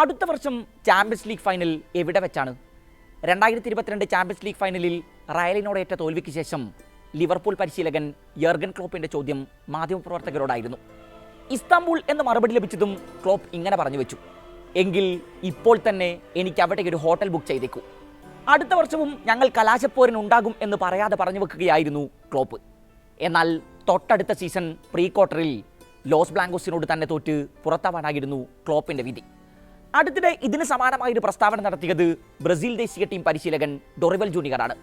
അടുത്ത വർഷം champions league final എവിടെ വെച്ചാണ്? രണ്ടായിരത്തി ഇരുപത്തിരണ്ട് ചാമ്പ്യൻസ് ലീഗ് ഫൈനലിൽ റയലിനോടേറ്റ തോൽവിക്ക് ശേഷം ലിവർപൂൾ പരിശീലകൻ യർഗൻ ക്ലോപ്പിന്റെ ചോദ്യം മാധ്യമപ്രവർത്തകരോടായിരുന്നു. ഇസ്താംബൂൾ എന്ന മറുപടി ലഭിച്ചതും ക്ലോപ്പ് ഇങ്ങനെ പറഞ്ഞു വെച്ചു. എങ്കിൽ ഇപ്പോൾ തന്നെ എനിക്ക് അവിടെ ഒരു ഹോട്ടൽ ബുക്ക് ചെയ്തേക്കൂ. അടുത്ത വർഷവും ഞങ്ങൾ കലാശപ്പോരൻ ഉണ്ടാകും എന്ന് പറയാതെ പറഞ്ഞു വെക്കുകയായിരുന്നു ക്ലോപ്പ്. എന്നാൽ തൊട്ടടുത്ത സീസൺ പ്രീ ക്വാർട്ടറിൽ ലോസ് ബ്ലാങ്കോസിനോട് തന്നെ തോറ്റ് പുറത്താവാനായിരുന്നു ക്ലോപ്പിന്റെ വിധി. അടുത്തിടെ ഇതിന് സമാനമായ ഒരു പ്രസ്താവന നടത്തിയത് ബ്രസീൽ ദേശീയ ടീം പരിശീലകൻ ഡൊറിവൽ ജൂനിയറാണ്.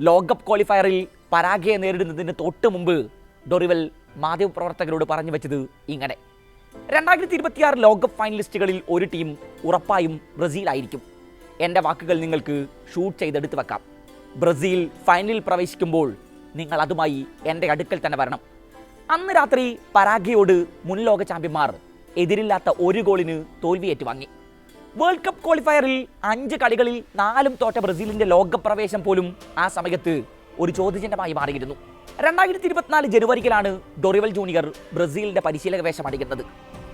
ലോകകപ്പ് ക്വാളിഫയറിൽ പരാഗയെ നേരിടുന്നതിന് തൊട്ട് മുമ്പ് ഡൊറിവൽ മാധ്യമപ്രവർത്തകരോട് പറഞ്ഞു വെച്ചത് ഇങ്ങനെ. രണ്ടായിരത്തി ഇരുപത്തിയാറ് ലോകകപ്പ് ഫൈനലിസ്റ്റുകളിൽ ഒരു ടീം ഉറപ്പായും ബ്രസീലായിരിക്കും. എന്റെ വാക്കുകൾ നിങ്ങൾക്ക് ഷൂട്ട് ചെയ്തെടുത്ത് വെക്കാം. ബ്രസീൽ ഫൈനലിൽ പ്രവേശിക്കുമ്പോൾ നിങ്ങൾ അതുമായി എന്റെ അടുക്കൽ തന്നെ വരണം. അന്ന് രാത്രി പരാഗയോട് മുൻ ലോക ചാമ്പ്യന്മാർ എതിരില്ലാത്ത ഒരു ഗോളിന് തോൽവി ഏറ്റുവാങ്ങി വേൾഡ് കപ്പ് ക്വാളിഫയറിൽ അഞ്ച് കളികളിൽ നാലും തോറ്റ ബ്രസീലിന്റെ ലോകപ്രവേശം പോലും ആ സമയത്ത് ഒരു ചോദ്യചിഹ്നമായി മാറിയിരുന്നു. രണ്ടായിരത്തി ഇരുപത്തിനാല് ജനുവരിയിലാണ് ഡൊറിവൽ ജൂനിയർ ബ്രസീലിന്റെ പരിശീലക വേഷം അടിക്കുന്നത്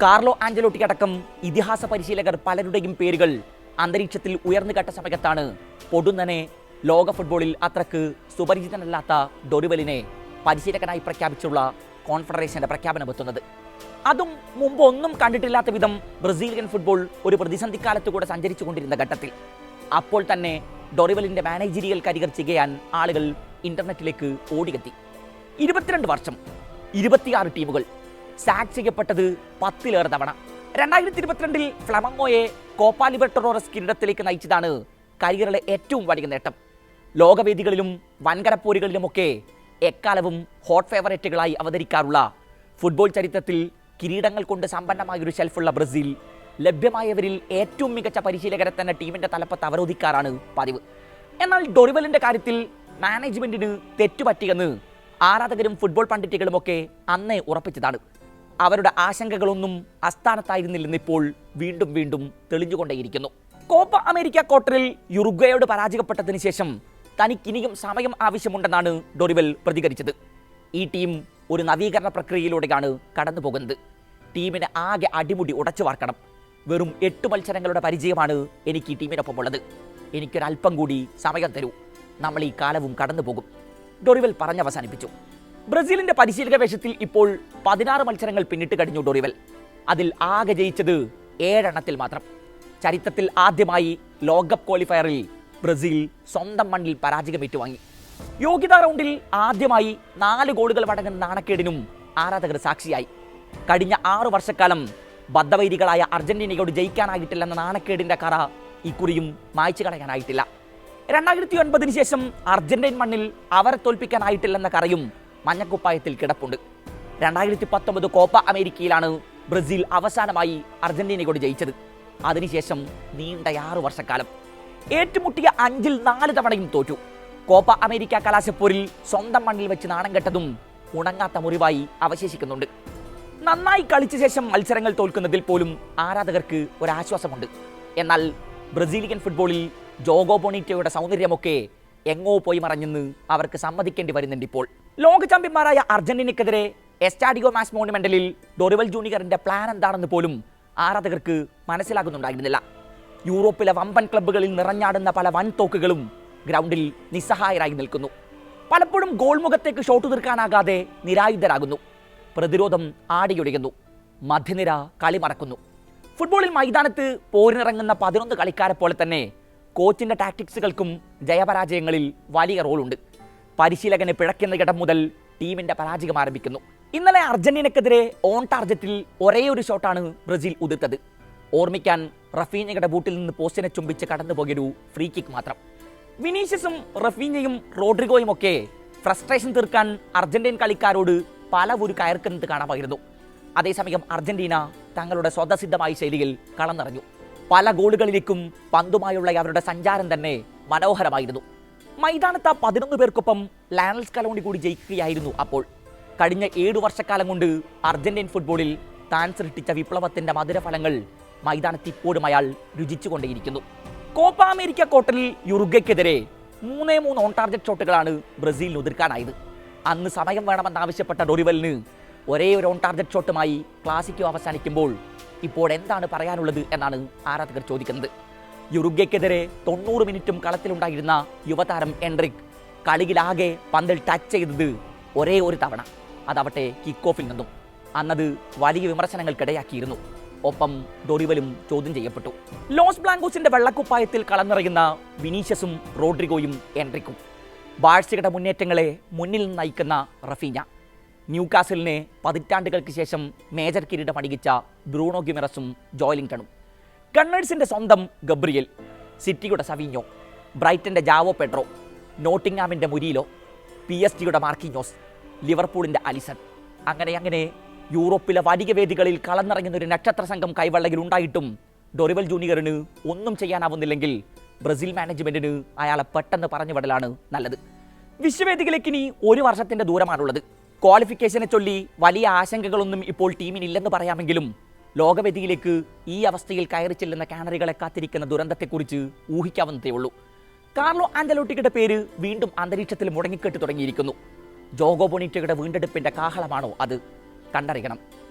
കാർലോ ആഞ്ചലോട്ടി അടക്കം ഇതിഹാസ പരിശീലകർ പലരുടെയും പേരുകൾ അന്തരീക്ഷത്തിൽ ഉയർന്നു കേട്ട സമയത്താണ് പൊടുന്നനെ ലോക ഫുട്ബോളിൽ അത്രയ്ക്ക് സുപരിചിതനല്ലാത്ത ഡൊറിവലിനെ പരിശീലകനായി പ്രഖ്യാപിച്ചുള്ള കോൺഫെഡറേഷന്റെ പ്രഖ്യാപനം എത്തുന്നത്. അതും മുമ്പ് ഒന്നും കണ്ടിട്ടില്ലാത്ത വിധം ബ്രസീലിയൻ ഫുട്ബോൾ ഒരു പ്രതിസന്ധി കാലത്ത് കൂടെ സഞ്ചരിച്ചു കൊണ്ടിരുന്ന ഘട്ടത്തിൽ. അപ്പോൾ തന്നെ ഡൊറിവലിന്റെ മാനേജരിയൽ കരിയർ ചെയ്യാൻ ആളുകൾ ഇന്റർനെറ്റിലേക്ക് ഓടിയെത്തി. ഇരുപത്തിരണ്ട് വർഷം ഇരുപത്തിയാറ് ടീമുകൾ സാക്ക് ചെയ്യപ്പെട്ടത് പത്തിലേറെ തവണ. രണ്ടായിരത്തി ഇരുപത്തിരണ്ടിൽ ഫ്ലമങ്ങോയെ കോപ്പ കിരീടത്തിലേക്ക് നയിച്ചതാണ് കരിയറിലെ ഏറ്റവും വലിയ നേട്ടം. ലോകവേദികളിലും വൻകരപ്പോരുകളിലുമൊക്കെ എക്കാലവും ഹോട്ട് ഫേവറേറ്റുകളായി അവതരിക്കാറുള്ള ഫുട്ബോൾ ചരിത്രത്തിൽ കിരീടങ്ങൾ കൊണ്ട് സമ്പന്നമായൊരു ഷെൽഫുള്ള ബ്രസീൽ ലഭ്യമായവരിൽ ഏറ്റവും മികച്ച പരിശീലകരെ തന്നെ ടീമിന്റെ തലപ്പത്ത് അവരോധിക്കാറാണ് പതിവ്. എന്നാൽ ഡൊറിവലിന്റെ കാര്യത്തിൽ മാനേജ്മെന്റിന് തെറ്റുപറ്റിയെന്ന് ആരാധകരും ഫുട്ബോൾ പണ്ഡിറ്റുകളുമൊക്കെ അന്നേ ഉറപ്പിച്ചതാണ്. അവരുടെ ആശങ്കകളൊന്നും അസ്ഥാനത്തായിരുന്നില്ലെന്ന് ഇപ്പോൾ വീണ്ടും വീണ്ടും തെളിഞ്ഞുകൊണ്ടേയിരിക്കുന്നു. കോപ്പ അമേരിക്ക ക്വാർട്ടറിൽ യുറുഗ്വയോട് പരാജയപ്പെട്ടതിന് ശേഷം തനിക്കിനിയും സമയം ആവശ്യമുണ്ടെന്നാണ് ഡൊറിവൽ പ്രതികരിച്ചത്. ഈ ടീം ഒരു നവീകരണ പ്രക്രിയയിലൂടെയാണ് കടന്നു പോകുന്നത് ടീമിന് ആകെ അടിമുടി ഉടച്ചു വാർക്കണം. വെറും എട്ട് മത്സരങ്ങളുടെ പരിചയമാണ് എനിക്ക് ഈ ടീമിനൊപ്പം ഉള്ളത് എനിക്കൊരല്പം കൂടി സമയം തരൂ. നമ്മൾ ഈ കാലവും കടന്നു പോകും ഡൊറിവൽ പറഞ്ഞവസാനിപ്പിച്ചു ബ്രസീലിന്റെ പരിശീലക വേഷത്തിൽ ഇപ്പോൾ പതിനാറ് മത്സരങ്ങൾ പിന്നിട്ട് കഴിഞ്ഞു ഡൊറിവൽ. അതിൽ ആകെ ജയിച്ചത് ഏഴെണ്ണത്തിൽ മാത്രം. ചരിത്രത്തിൽ ആദ്യമായി ലോകകപ്പ് ക്വാളിഫയറിൽ ബ്രസീൽ സ്വന്തം മണ്ണിൽ പരാജയം ഏറ്റുവാങ്ങി യോഗ്യതാ റൗണ്ടിൽ ആദ്യമായി നാല് ഗോളുകൾ വടങ്ങുന്ന നാണക്കേടിനും ആരാധകർ സാക്ഷിയായി. കഴിഞ്ഞ ആറു വർഷക്കാലം ബദ്ധവൈരികളായ അർജന്റീനയോട് ജയിക്കാനായിട്ടില്ലെന്ന നാണക്കേടിന്റെ കറ ഇക്കുറിയും മായ്ച്ചു കളയാനായിട്ടില്ല രണ്ടായിരത്തി ഒൻപതിന് ശേഷം അർജന്റീൻ മണ്ണിൽ അവരെ തോൽപ്പിക്കാനായിട്ടില്ലെന്ന കറയും മഞ്ഞക്കുപ്പായത്തിൽ കിടപ്പുണ്ട്. രണ്ടായിരത്തി പത്തൊമ്പത് കോപ്പ അമേരിക്കയിലാണ് ബ്രസീൽ അവസാനമായി അർജന്റീനയോട് ജയിച്ചത്. അതിനുശേഷം നീണ്ട ആറു വർഷക്കാലം. ഏറ്റുമുട്ടിയ അഞ്ചിൽ നാല് തവണയും തോറ്റു. കോപ്പ അമേരിക്ക കലാശപ്പോരിൽ സ്വന്തം മണ്ണിൽ വെച്ച് നാണം കെട്ടതും ഉണങ്ങാത്ത മുറിവായി അവശേഷിക്കുന്നുണ്ട്. നന്നായി കളിച്ച ശേഷം മത്സരങ്ങൾ തോൽക്കുന്നതിൽ പോലും ആരാധകർക്ക് ഒരാശ്വാസമുണ്ട്. എന്നാൽ ബ്രസീലിയൻ ഫുട്ബോളിൽ ജോഗോ ബൊണീറ്റോയുടെ സൗന്ദര്യമൊക്കെ എങ്ങോ പോയി മറഞ്ഞെന്ന് അവർക്ക് സമ്മതിക്കേണ്ടി വരുന്നുണ്ട് ഇപ്പോൾ. ലോക ചാമ്പ്യന്മാരായ അർജന്റീനയ്ക്കെതിരെ എസ്റ്റാഡിയോ മാസ് മോണുമെന്റലിൽ ഡൊറിവൽ ജൂനിയറിന്റെ പ്ലാൻ എന്താണെന്ന് പോലും ആരാധകർക്ക് മനസ്സിലാകുന്നുണ്ടായിരുന്നില്ല. യൂറോപ്പിലെ വമ്പൻ ക്ലബ്ബുകളിൽ നിറഞ്ഞാടുന്ന പല വൻ തോക്കുകളും ഗ്രൗണ്ടിൽ നിസ്സഹായരായി നിൽക്കുന്നു. പലപ്പോഴും ഗോൾമുഖത്തേക്ക് ഷോട്ട് തീർക്കാനാകാതെ നിരായുധരാകുന്നു. പ്രതിരോധം ആടിയൊഴിയുന്നു മധ്യനിര കളി മറക്കുന്നു. ഫുട്ബോളിൽ മൈതാനത്ത് പോരിനിറങ്ങുന്ന പതിനൊന്ന് കളിക്കാരെ പോലെ തന്നെ കോച്ചിന്റെ ടാക്ടിക്സുകൾക്കും ജയപരാജയങ്ങളിൽ വലിയ റോളുണ്ട്. പരിശീലകന് പിഴയ്ക്കുന്ന ഇടം മുതൽ ടീമിന്റെ പരാജയം ആരംഭിക്കുന്നു. ഇന്നലെ അർജന്റീനക്കെതിരെ ഓൺ ടാർജറ്റിൽ ഒരേ ഒരു ഷോട്ടാണ് ബ്രസീൽ ഉതിർത്തത്. ഓർമ്മിക്കാൻ റഫീനയുടെ ബൂട്ടിൽ നിന്ന് പോസ്റ്റിനെ ചുംബിച്ച് കടന്നു പോകരു ഫ്രീ കിക്ക് മാത്രം. വിനീഷ്യസും റഫീനയും റോഡ്രിഗോയും ഒക്കെ ഫ്രസ്ട്രേഷൻ തീർക്കാൻ അർജന്റീൻ കളിക്കാരോട് പല ഒരു കയർക്കുന്നത് കാണാമായിരുന്നു. അതേസമയം അർജന്റീന തങ്ങളുടെ സ്വതസിദ്ധമായ ശൈലിയിൽ കളം പല ഗോളുകളിലേക്കും പന്തുമായുള്ള അവരുടെ സഞ്ചാരം തന്നെ മനോഹരമായിരുന്നു. മൈതാനത്ത് പതിനൊന്ന് പേർക്കൊപ്പം ലാനൽ സ്കലോണി കൂടി ജയിക്കുകയായിരുന്നു അപ്പോൾ. കഴിഞ്ഞ ഏഴു വർഷക്കാലം കൊണ്ട് അർജന്റീൻ ഫുട്ബോളിൽ താൻ സൃഷ്ടിച്ച വിപ്ലവത്തിന്റെ മധുരഫലങ്ങൾ മൈതാനത്ത് ഇപ്പോഴും അയാൾ രുചിച്ചുകൊണ്ടേയിരിക്കുന്നു. കോപ്പ അമേരിക്ക ക്വാർട്ടറിൽ യുറുഗയ്ക്കെതിരെ മൂന്നേ മൂന്ന് ഓൺ ടാർജറ്റ് ഷോട്ടുകളാണ് ബ്രസീലിന് ഒതുക്കാനായത് അന്ന് സമയം വേണമെന്നാവശ്യപ്പെട്ട ഡൊറിവലിന് ഒരേ ഒരു ഓൺ ടാർജറ്റ് ഷോട്ടുമായി ക്ലാസിക്കോ അവസാനിക്കുമ്പോൾ ഇപ്പോൾ എന്താണ് പറയാനുള്ളത് എന്നാണ് ആരാധകർ ചോദിക്കുന്നത്. യുറുഗയ്ക്കെതിരെ തൊണ്ണൂറ് മിനിറ്റും കളത്തിലുണ്ടായിരുന്ന യുവതാരം എൻട്രിക് കളിയിലാകെ പന്തിൽ ടച്ച് ചെയ്തത് ഒരേ ഒരു തവണ. അതവട്ടെ കിക്ക് ഓഫിൽ നിന്നും. അന്നത് വലിയ വിമർശനങ്ങൾക്കിടയാക്കിയിരുന്നു. ഒപ്പം ഡൊറിവലും ചോദ്യം ചെയ്യപ്പെട്ടു. ലോസ് ബ്ലാങ്കോസിന്റെ വെള്ളക്കുപ്പായത്തിൽ കളന്നിറയുന്ന വിനീഷ്യസും റോഡ്രിഗോയും എൻട്രിക്കും. ബാഴ്സയുടെ മുന്നേറ്റങ്ങളെ മുന്നിൽ നയിക്കുന്ന റഫീഞ്ഞ ന്യൂകാസലിനെ പതിറ്റാണ്ടുകൾക്ക് ശേഷം മേജർ കിരീടം അടികിച്ച ബ്രൂണോ ഗിമറസും ജോയലിംഗ്ടണും. ഗണ്ണേഴ്സിന്റെ സ്വന്തം ഗബ്രിയൽ സിറ്റിയുടെ സവീഞ്ഞോ ബ്രൈറ്റന്റെ ജാവോ പെട്രോ നോട്ടിംഗാമിന്റെ മുരീലോ പി എസ് ജിയുടെ മാർക്കിഞ്ഞോസ് ലിവർപൂളിന്റെ അലിസൺ. അങ്ങനെ അങ്ങനെ യൂറോപ്പിലെ വാരിക വേദികളിൽ കളന്നിറങ്ങുന്ന ഒരു നക്ഷത്ര സംഘം കൈവള്ളയിൽ ഉണ്ടായിട്ടും ഡൊറിവൽ ജൂനിയറിന് ഒന്നും ചെയ്യാനാവുന്നില്ലെങ്കിൽ ബ്രസീൽ മാനേജ്മെന്റിന് അയാളെ പെട്ടെന്ന് പറഞ്ഞു വിടലാണ് നല്ലത്. വിശ്വവേദികളിലേക്ക് ഇനി ഒരു വർഷത്തിന്റെ ദൂരമാണുള്ളത്. ക്വാളിഫിക്കേഷനെ ചൊല്ലി വലിയ ആശങ്കകളൊന്നും ഇപ്പോൾ ടീമിനില്ലെന്ന് പറയാമെങ്കിലും ലോകവേദിയിലേക്ക് ഈ അവസ്ഥയിൽ കയറി ചെല്ലുന്ന കാനറികളെ കാത്തിരിക്കുന്ന ദുരന്തത്തെക്കുറിച്ച് ഊഹിക്കാവുന്നതേ ഉള്ളൂ. കാർലോ ആൻഡലോട്ടിക്കയുടെ പേര് വീണ്ടും അന്തരീക്ഷത്തിൽ മുടങ്ങിക്കെട്ട് തുടങ്ങിയിരിക്കുന്നു. ജോഗോ ബൊണിറ്റയുടെ വീണ്ടെടുപ്പിന്റെ കാഹളമാണോ അത്? കണ്ടറിയണം.